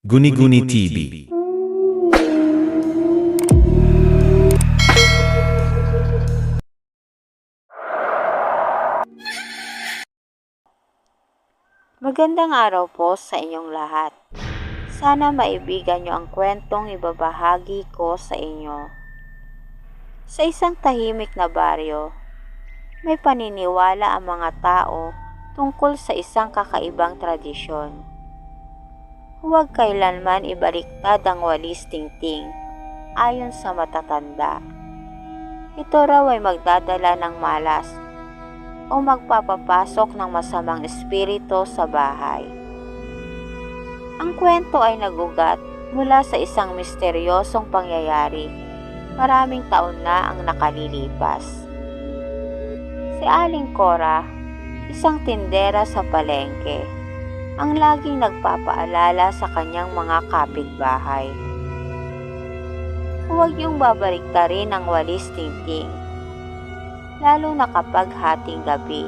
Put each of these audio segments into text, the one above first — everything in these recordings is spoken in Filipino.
Guni-Guni TV. Magandang araw po sa inyong lahat. Sana maibigan nyo ang kwentong ibabahagi ko sa inyo. Sa isang tahimik na baryo, may paniniwala ang mga tao tungkol sa isang kakaibang tradisyon. Huwag kailanman ibaliktad ang walis tingting ayon sa matatanda. Ito raw ay magdadala ng malas o magpapapasok ng masamang espiritu sa bahay. Ang kwento ay nagugat mula sa isang misteryosong pangyayari maraming taon na ang nakalilipas. Si Aling Cora, isang tindera sa palengke, ang laging nagpapaalala sa kanyang mga kapitbahay. Huwag yung babaliktarin ang walis tingting lalo na kapag hating gabi.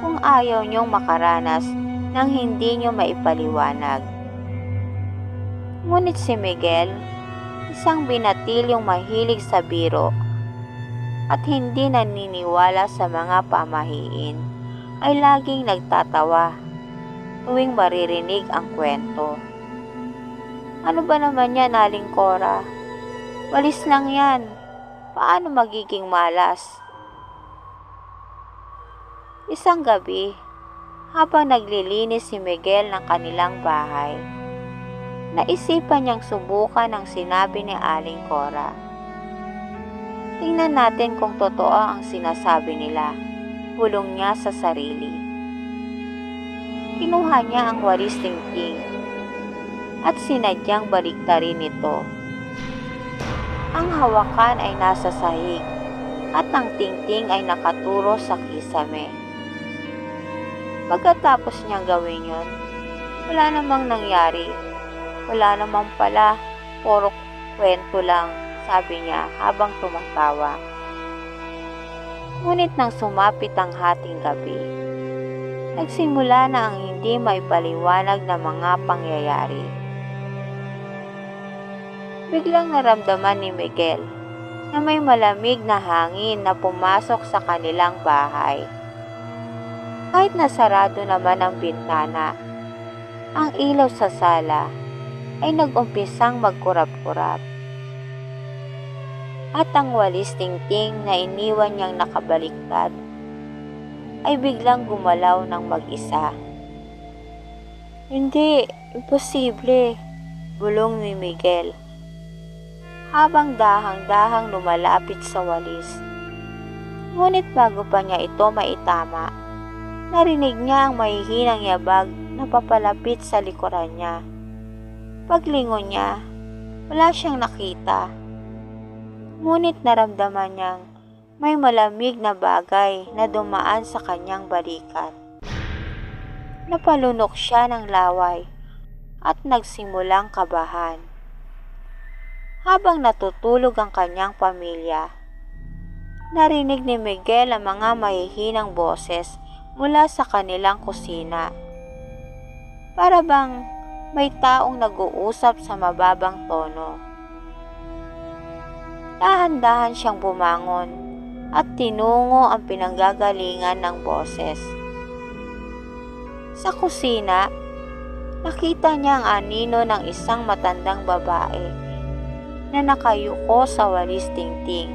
Kung ayaw niyong makaranas ng hindi niyo maipaliwanag. Ngunit si Miguel, isang binatilyong mahilig sa biro at hindi naniniwala sa mga pamahiin, ay laging nagtatawa tuwing maririnig ang kwento. Ano ba naman yan, Aling Cora? Walis lang yan paano magiging malas? Isang gabi, habang naglilinis si Miguel ng kanilang bahay, naisipan niyang subukan ang sinabi ni Aling Cora. Tingnan natin kung totoo ang sinasabi nila, bulong niya sa sarili. Kinuha niya ang walis tingting at sinadyang baliktarin ito ang hawakan ay nasa sahig at ang tingting ay nakaturo sa kisame. Pagkatapos niyang gawin yun, wala namang nangyari. Wala namang pala, puro kwento lang, sabi niya habang tumatawa. Ngunit nang sumapit ang hating gabi, nagsimula na ang hindi maipaliwanag na mga pangyayari biglang naramdaman ni Miguel na may malamig na hangin na pumasok sa kanilang bahay. Kahit nasarado naman ang bintana, ang ilaw sa sala ay nag-umpisang magkurap-kurap. At ang walis tingting na iniwan niyang nakabaliktad ay biglang gumalaw ng mag-isa. Hindi, imposible, bulong ni Miguel habang dahang-dahang lumalapit sa walis. Ngunit bago pa niya ito maitama, narinig niya ang mahihinang yabag na papalapit sa likuran niya. Paglingon niya, wala siyang nakita. Ngunit naramdaman niyang may malamig na bagay na dumaan sa kanyang balikat. Napalunok siya ng laway at nagsimulang kabahan habang natutulog ang kanyang pamilya. Narinig ni Miguel ang mga mahihinang boses mula sa kanilang kusina. Para bang may taong nag-uusap sa mababang tono. Dahan-dahan siyang bumangon at tinungo ang pinanggagalingan ng boses. Sa kusina, nakita niya ang anino ng isang matandang babae na nakayuko sa walis tingting.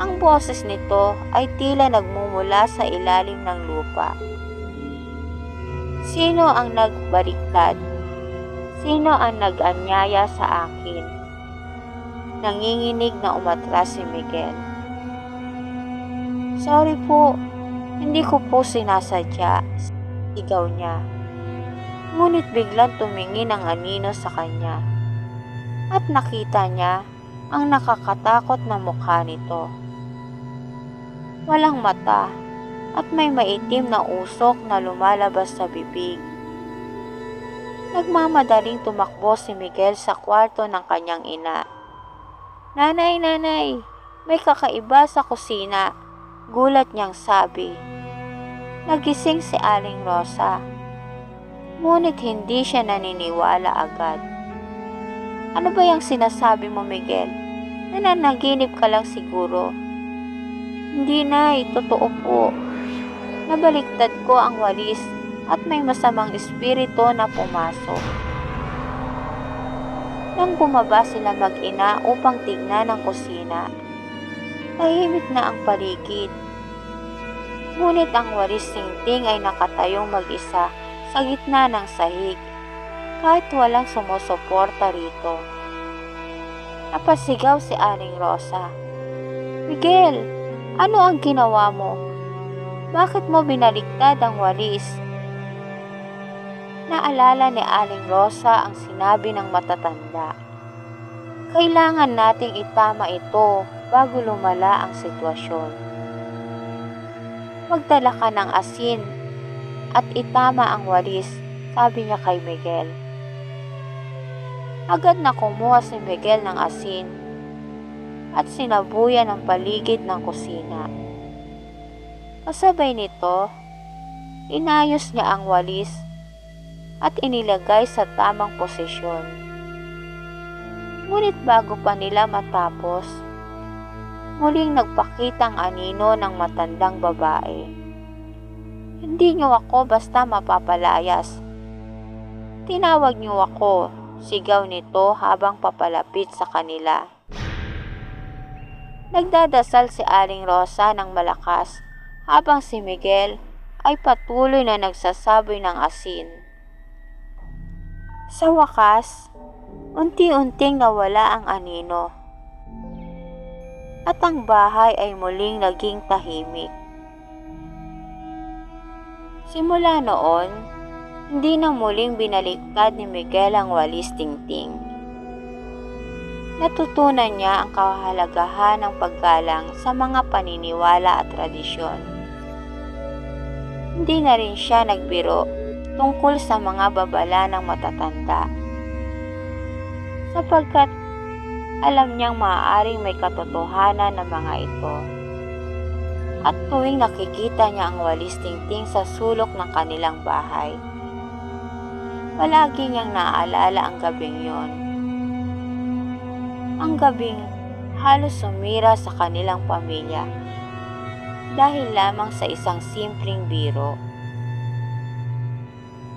Ang boses nito ay tila nagmumula sa ilalim ng lupa. Sino ang nagbaliktad? Sino ang nag-anyaya sa akin? Nanginginig na umatras si Miguel. Sorry po, hindi ko po sinasadya. Sigaw niya. Ngunit biglang tumingin ang anino sa kanya at nakita niya ang nakakatakot na mukha nito. Walang mata at may maitim na usok na lumalabas sa bibig. Nagmamadaling tumakbo si Miguel sa kwarto ng kanyang ina. Nanay, nanay, may kakaiba sa kusina. Gulat niyang sabi. Nagising si Aling Rosa. Ngunit hindi siya naniniwala agad. Ano ba yung sinasabi mo, Miguel? Nananaginip ka lang siguro. Hindi na, totoo po. Nabaliktad ko ang walis at may masamang espiritu na pumasok. Nang bumaba sila mag-ina upang tignan ang kusina, tahimik na ang paligid. Ngunit ang walis tingting ay nakatayong mag-isa sa gitna ng sahig kahit walang sumusuporta rito. Napasigaw si Aling Rosa. Miguel, ano ang ginawa mo? Bakit mo binaliktad ang walis? Naalala ni Aling Rosa ang sinabi ng matatanda. Kailangan nating itama ito bago lumala ang sitwasyon. Magdala ka ng asin at itama ang walis, sabi niya kay Miguel. Agad na kumuha si Miguel ng asin at sinabuyan ang paligid ng kusina. Kasabay nito, inayos niya ang walis at inilagay sa tamang posisyon. Ngunit bago pa nila matapos, muling nagpakita ang anino ng matandang babae. Hindi niyo ako basta mapapalayas. Tinawag niyo ako, sigaw nito habang papalapit sa kanila. Nagdadasal si Aling Rosa ng malakas habang si Miguel ay patuloy na nagsasaboy ng asin. Sa wakas, unti-unting nawala ang anino. At ang bahay ay muling naging tahimik. Simula noon, hindi na muling binaliktad ni Miguel ang walis tingting. Natutunan niya ang kahalagahan ng paggalang sa mga paniniwala at tradisyon. Hindi na rin siya nagbiro tungkol sa mga babala ng matatanda. Sapagkat alam niyang maaaring may katotohanan ng mga ito. At tuwing nakikita niya ang walis tingting sa sulok ng kanilang bahay, palagi niyang naaalala ang gabing yon. Ang gabing halos sumira sa kanilang pamilya dahil lamang sa isang simpleng biro.